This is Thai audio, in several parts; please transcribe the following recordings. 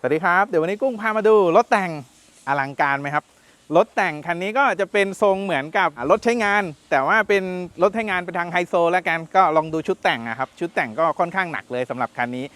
สวัสดีครับ เดี๋ยววันนี้กุ้งพามาดูรถแต่งอลังการไหมครับ รถแต่งคันนี้ก็จะเป็นทรงเหมือนกับรถใช้งาน แต่ว่าเป็นรถใช้งานเป็นทางไฮโซ แล้วกันก็ลองดูชุดแต่งนะครับ ชุดแต่งก็ค่อนข้างหนักเลยสำหรับคันนี้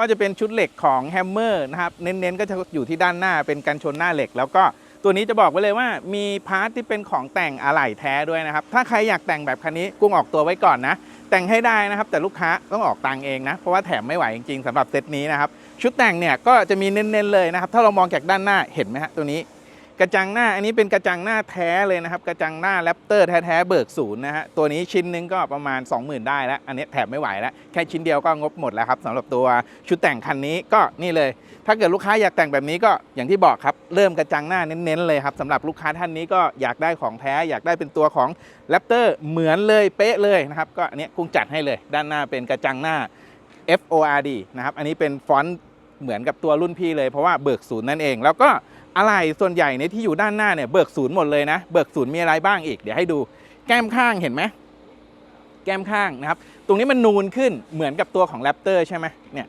ก็จะเป็นชุดเหล็กของแฮมเมอร์นะครับ เน้นๆ ก็จะอยู่ที่ด้านหน้าเป็นกันชนหน้าเหล็ก แล้วก็ ตัวนี้จะบอกไว้เลยว่ามีพาร์ทที่เป็นของแต่งอะไหล่แท้ด้วยนะครับ ถ้าใครอยากแต่งแบบคันนี้กุ้งออกตัวไว้ก่อนนะ แต่งให้ได้นะครับ แต่ลูกค้าต้องออกตังเองนะ เพราะว่าแถมไม่ไหวจริงๆสำหรับเซตนี้นะครับ ชุดแต่งเนี่ยก็จะมีเน้นๆเลยนะครับ ถ้าเรามองจากด้านหน้าเห็นไหมฮะตัวนี้ กระจังหน้าอันนี้เป็นกระจังหน้าแท้เลยนะครับ กระจังหน้าแรปเตอร์แท้ๆเบิกศูนย์นะฮะตัวนี้ชิ้นหนึงก็ประมาณ 20,000 ได้แล้วอันนี้แถมไม่ไหวแล้วแค่ชิ้นเดียวก็งบหมดแล้วครับสำหรับตัวชุดแต่งคันนี้ก็นี่เลย ถ้าเกิดลูกค้าอยากแต่งแบบนี้ก็อย่างที่บอกครับเริ่มกระจังหน้าเน้นๆเลยครับสำหรับลูกค้าท่านนี้ก็อยากได้ของแท้ อยากได้เป็นตัวของแรปเตอร์เหมือนเลยเป๊ะเลยนะครับก็อันนี้กุ้งจัดให้เลย ด้านหน้าเป็นกระจังหน้า F O R D นะครับอันนี้เป็นฟอนต์เหมือนกับตัวรุ่นพี่เลยเพราะว่าเบิกศูนย์นั่นเอง แล้วก็ อะไรส่วนใหญ่ในยที่อยู่ด้านหน้าเนี่ยเบิกศูนย์หมดเลยนะ เบิกศูนย์มีอะไรบ้างอีก เดี๋ยวให้ดูแก้มข้างเห็นไหมแก้มข้างนะครับ ตรงนี้มันนูนขึ้นเหมือนกับตัวของแรปเตอร์ใช่ไหมเนี่ย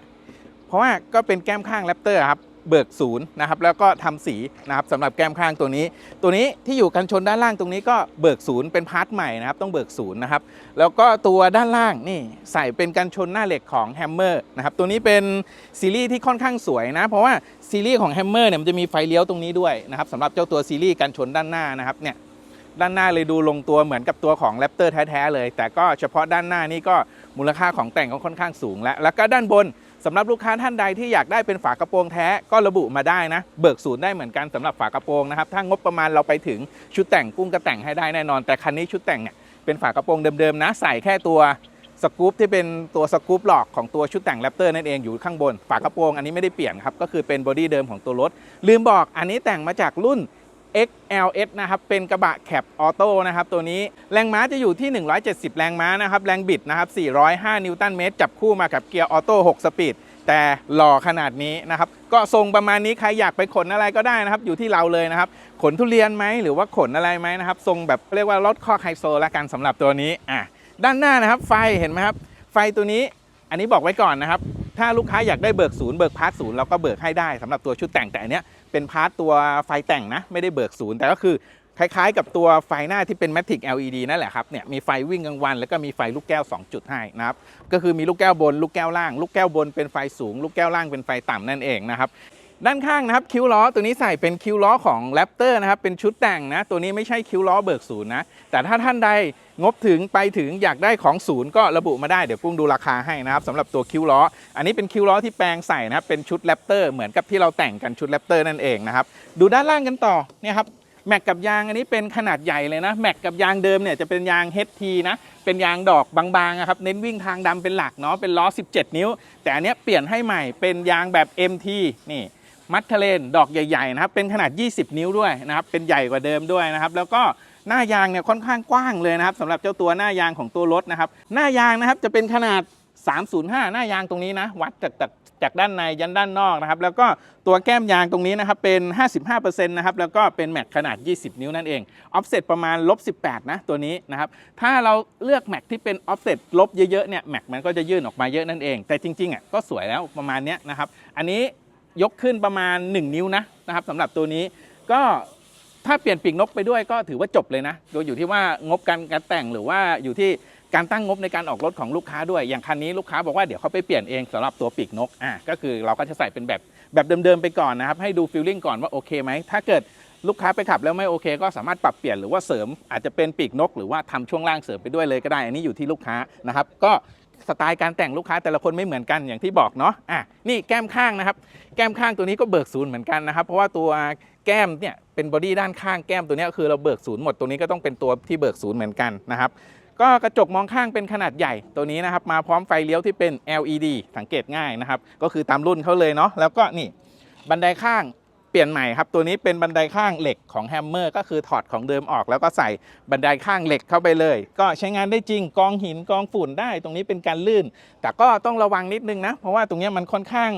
เพราะว่าก็เป็นแก้มข้างแรปเตอร์ครับ เบิกศูนย์นะครับแล้วก็ทำสีนะครับสำหรับแก้มข้างตัวนี้ ตัวนี้ที่อยู่กันชนด้านล่างตรงนี้ก็เบิกศูนย์เป็นพาร์ทใหม่นะครับต้องเบิกศูนย์นะครับแล้วก็ตัวด้านล่างนี่ใส่เป็นกันชนหน้าเหล็กของแฮมเมอร์นะครับตัวนี้เป็นซีรีส์ที่ค่อนข้างสวยนะเพราะว่าซีรีส์ของแฮมเมอร์เนี่ยมันจะมีไฟเลี้ยวตรงนี้ด้วยนะครับสำหรับเจ้าตัวซีรีส์กันชนด้านหน้านะครับเนี่ยด้านหน้าเลยดูลงตัวเหมือนกับตัวของแรปเตอร์แท้ๆเลย แต่ก็เฉพาะด้านหน้านี่ก็มูลค่าของแต่งก็ค่อนข้างสูงแล้ว แล้วก็ด้านบน สำหรับลูกค้าท่านใดที่อยากได้เป็นฝากระโปรงแท้ก็ระบุมาได้นะ เบิกศูนย์ได้เหมือนกันสำหรับฝากระโปรงนะครับ ถ้างบประมาณเราไปถึงชุดแต่งกุ้งก็แต่งให้ได้แน่นอน แต่คันนี้ชุดแต่งเนี่ยเป็นฝากระโปรงเดิมๆนะ ใส่แค่ตัวสกู๊ปที่เป็นตัวสกู๊ปหลอกของตัวชุดแต่งแรปเตอร์นั่นเองอยู่ข้างบน ฝากระโปรงอันนี้ไม่ได้เปลี่ยนครับก็คือเป็นบอดี้เดิมของตัวรถลืมบอกอันนี้แต่งมาจากรุ่น XLS นะครับเป็นกระบะแคปออโต้นะครับตัวนี้แรงม้าจะอยู่ที่ 170 แรงม้านะครับแรงบิดนะครับ 405 นิวตันเมตร จับคู่มากับเกียร์ออโต้ 6 สปีด แต่หล่อขนาดนี้นะครับก็ทรงประมาณนี้ใครอยากไปขนอะไรก็ได้นะครับอยู่ที่เราเลยนะครับขนทุเรียนไหมหรือว่าขนอะไรไหมนะครับทรงแบบเรียกว่ารถข้อไฮโซละกันสำหรับตัวนี้อะด้านหน้านะครับไฟเห็นไหมครับไฟตัวนี้อันนี้บอกไว้ก่อนนะครับ ถ้าลูกค้าอยากได้เบิกศูนย์เบิกพาร์ทศูนย์เราก็เบิกให้ได้สำหรับตัวชุดแต่งแต่อันเนี้ยเป็นพาร์ทตัวไฟแต่งนะไม่ได้เบิกศูนย์แต่ก็คือคล้ายๆ กับตัวไฟหน้าที่เป็นแมททิก LED นั่นแหละครับเนี่ยมีไฟวิ่งกลางวัน แล้วก็มีไฟลูกแก้ว 2 จุดให้นะครับก็คือมีลูกแก้วบนลูกแก้วล่าง ลูกแก้วบนเป็นไฟสูง ลูกแก้วล่างเป็นไฟต่ำนั่นเองนะครับ ด้านข้างนะครับคิ้วล้อตัวนี้ใส่เป็นคิ้วล้อของแรปเตอร์นะครับเป็นชุดแต่งนะ ตัวนี้ไม่ใช่คิ้วล้อเบิกศูนย์นะ แต่ถ้าท่านใดงบถึงไปถึงอยากได้ของศูนย์ก็ระบุมาได้เดี๋ยวกุ้งดูราคาให้นะครับสำหรับตัวคิ้วล้อ อันนี้เป็นคิ้วล้อที่แปลงใส่นะครับเป็นชุดแรปเตอร์เหมือนกับที่เราแต่งกันชุดแรปเตอร์นั่นเองนะครับดูด้านล่างกันต่อเนี่ยครับแม็กกับยางอันนี้เป็นขนาดใหญ่เลยนะแม็กกับยางเดิมเนี่ยจะเป็นยาง HT นะเป็นยางดอกบางๆนะครับเน้นวิ่งทางดำเป็นหลักเนาะเป็นล้อ 17 นิ้ว แต่อันนี้เปลี่ยนให้ใหม่เป็นยางแบบ MT นี่ มัดทะเลนดอกใหญ่ๆนะครับเป็นขนาด 20 นิ้วด้วยนะครับเป็นใหญ่กว่าเดิมด้วยนะครับแล้วก็หน้ายางเนี่ยค่อนข้างกว้างเลยนะครับสำหรับเจ้าตัวหน้ายางของตัวรถนะครับหน้ายางนะครับจะเป็นขนาด 305 หน้ายางตรงนี้นะวัดจากจากจากด้านในยันด้านนอกนะครับแล้วก็ตัวแก้มยางตรงนี้นะครับเป็น 55%นะครับแล้วก็เป็นแม็กขนาด 20 นิ้วนั่นเองออฟเซตประมาณลบ18 นะตัวนี้นะครับถ้าเราเลือกแม็กที่เป็นออฟเซตลบเยอะๆเนี่ยแม็กมันก็จะยื่นออกมาเยอะนั่นเอง แต่จริงๆอะก็สวยแล้วประมาณเนี้ยนะครับอันนี้ ยกขึ้นประมาณ 1 นิ้วนะนะครับสำหรับตัวนี้ก็ถ้าเปลี่ยนปีกนกไปด้วยก็ถือว่าจบเลยนะโดยอยู่ที่ว่างบการการแต่งหรือว่าอยู่ที่การตั้งงบในการออกรถของลูกค้าด้วย อย่างคันนี้ลูกค้าบอกว่าเดี๋ยวเขาไปเปลี่ยนเองสำหรับตัวปีกนกอะก็คือเราก็จะใส่เป็นแบบแบบเดิมๆไปก่อนนะครับ ให้ดูฟีลลิ่งก่อนว่าโอเคไหม ถ้าเกิดลูกค้าไปขับแล้วไม่โอเค ก็สามารถปรับเปลี่ยนหรือว่าเสริมอาจจะเป็นปีกนก หรือว่าทำช่วงล่างเสริมไปด้วยเลยก็ได้ อันนี้อยู่ที่ลูกค้านะครับ ก็ สไตล์การแต่งลูกค้าแต่ละคนไม่เหมือนกันอย่างที่บอกเนาะอะนี่แก้มข้างนะครับ แก้มข้างตัวนี้ก็เบิกศูนย์เหมือนกันนะครับ เพราะว่าตัวแก้มเนี่ยเป็นบอดี้ด้านข้างแก้มตัวนี้คือเราเบิกศูนย์หมดตัวนี้ก็ต้องเป็นตัวที่เบิกศูนย์เหมือนกันนะครับก็กระจกมองข้างเป็นขนาดใหญ่ตัวนี้นะครับ มาพร้อมไฟเลี้ยวที่เป็น LED สังเกตง่ายนะครับ ก็คือตามรุ่นเขาเลยเนาะแล้วก็นี่บันไดข้าง เปลี่ยนใหม่ครับ ตัวนี้เป็นบันไดข้างเหล็กของแฮมเมอร์ก็คือถอดของเดิมออกแล้วก็ใส่บันไดข้างเหล็กเข้าไปเลย ก็ใช้งานได้จริงกองหินกองฝุ่นได้ ตรงนี้เป็นการลื่น แต่ก็ต้องระวังนิดนึงนะ เพราะว่าตรงนี้มันค่อนข้าง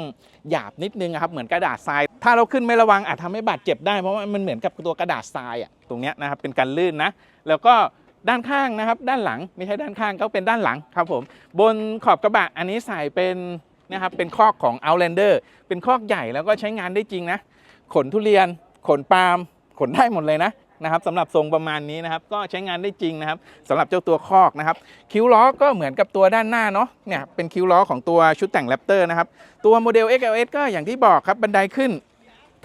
หยาบนิดนึงครับเหมือนกระดาษทราย ถ้าเราขึ้นไม่ระวังอาจทำให้บาดเจ็บได้เพราะว่ามันเหมือนกับตัวกระดาษทรายอะตรงนี้นะครับเป็นการลื่นนะ แล้วก็ด้านข้างนะครับ ด้านหลังไม่ใช่ด้านข้างก็เป็นด้านหลังครับผมบนขอบกระบะอันนี้ใส่เป็นนะครับเป็นคอกของ Outlander เป็นคอกใหญ่แล้วก็ใช้งานได้จริงนะ ขนทุเรียน ขนปาล์มขนได้หมดเลยนะนะครับสำหรับทรงประมาณนี้นะครับ ก็ใช้งานได้จริงนะครับสำหรับเจ้าตัวคอกนะครับ คิ้วล้อก็เหมือนกับตัวด้านหน้าเนาะเนี่ยเป็นคิ้วล้อของตัวชุดแต่งแรปเตอร์นะครับ ตัวโมเดล XLS ก็อย่างที่บอกครับบันไดขึ้น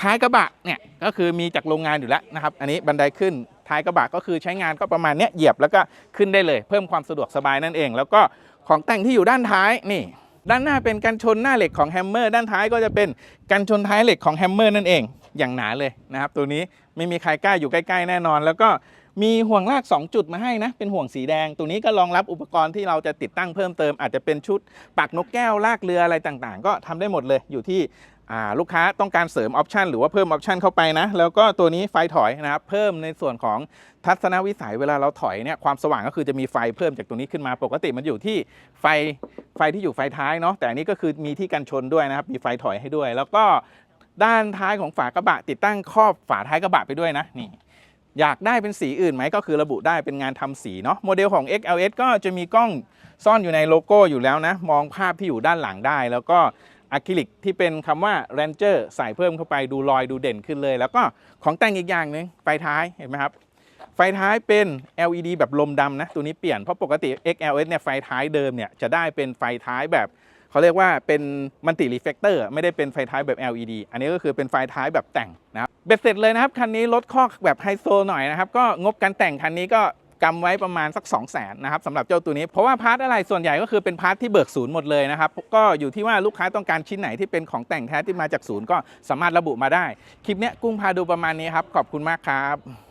ท้ายกระบะเนี่ยก็คือมีจากโรงงานอยู่แล้วนะครับ อันนี้บันไดขึ้นท้ายกระบะก็คือใช้งานก็ประมาณเนี้ยเหยียบแล้วก็ขึ้นได้เลย เพิ่มความสะดวกสบายนั่นเอง แล้วก็ของแต่งที่อยู่ด้านท้ายนี่ ด้านหน้าเป็นกันชนหน้าเหล็กของแฮมเมอร์ด้านท้ายก็จะเป็นกันชนท้ายเหล็กของแฮมเมอร์นั่นเอง อย่างหนาเลยนะครับ ตัวนี้ไม่มีใครกล้าอยู่ใกล้ ๆ แน่นอน แล้วก็ มีห่วงลาก 2 จุดมาให้นะ เป็นห่วงสีแดงตัวนี้ก็รองรับอุปกรณ์ที่เราจะติดตั้งเพิ่มเติม อาจจะเป็นชุดปักนกแก้วลากเรืออะไรต่างๆ ก็ทำได้หมดเลยอยู่ที่ลูกค้าต้องการเสริมออปชันหรือว่าเพิ่มออปชันเข้าไปนะ แล้วก็ตัวนี้ไฟถอยนะครับ เพิ่มในส่วนของทัศนวิสัยเวลาเราถอยเนี่ยความสว่างก็คือจะมีไฟเพิ่มจากตรงนี้ขึ้นมาปกติมันอยู่ที่ไฟไฟที่อยู่ไฟท้ายเนาะแต่อันนี้ก็คือมีที่กันชนด้วยนะครับ มีไฟถอยให้ด้วย แล้วก็ด้านท้ายของฝากระบะติดตั้งครอบฝาท้ายกระบะไปด้วยนะนี่ อยากได้เป็นสีอื่นไหมก็คือระบุได้เป็นงานทำสีเนาะโมเดลของ XLS ก็จะมีกล้องซ่อนอยู่ในโลโก้อยู่แล้วนะ มองภาพที่อยู่ด้านหลังได้ แล้วก็อะคริลิกที่เป็นคำว่า Ranger ใส่เพิ่มเข้าไปดูรอยดูเด่นขึ้นเลย แล้วก็ของแต่งอีกอย่างหนึ่งไฟท้ายเห็นไหมครับไฟท้ายเป็น LED แบบลมดำนะ ตัวนี้เปลี่ยนเพราะปกติ XLS เนี่ยไฟท้ายเดิมเนี่ยจะได้เป็นไฟท้ายแบบ เขาเรียกว่าเป็นมัลติรีเฟกเตอร์ไม่ได้เป็นไฟท้ายแบบ LED อันนี้ก็คือเป็นไฟท้ายแบบแต่งนะครับเบ็ดเสร็จเลยนะครับ คันนี้ลดข้อแบบไฮโซหน่อยนะครับ ก็งบการแต่งคันนี้ก็กำไว้ประมาณสัก 2 0 0 0 0นนะครับสำหรับเจ้าตัวนี้เพราะว่าพาร์ทอะไรส่วนใหญ่ก็คือเป็นพาร์ทที่เบิกศูนย์หมดเลยนะครับ ก็อยู่ที่ว่าลูกค้าต้องการชิ้นไหนที่เป็นของแต่งแท้ที่มาจากศูนย์ก็สามารถระบุมาได้ คลิปเนี้ยกุ้งพาดูประมาณนี้ครับขอบคุณมากครับ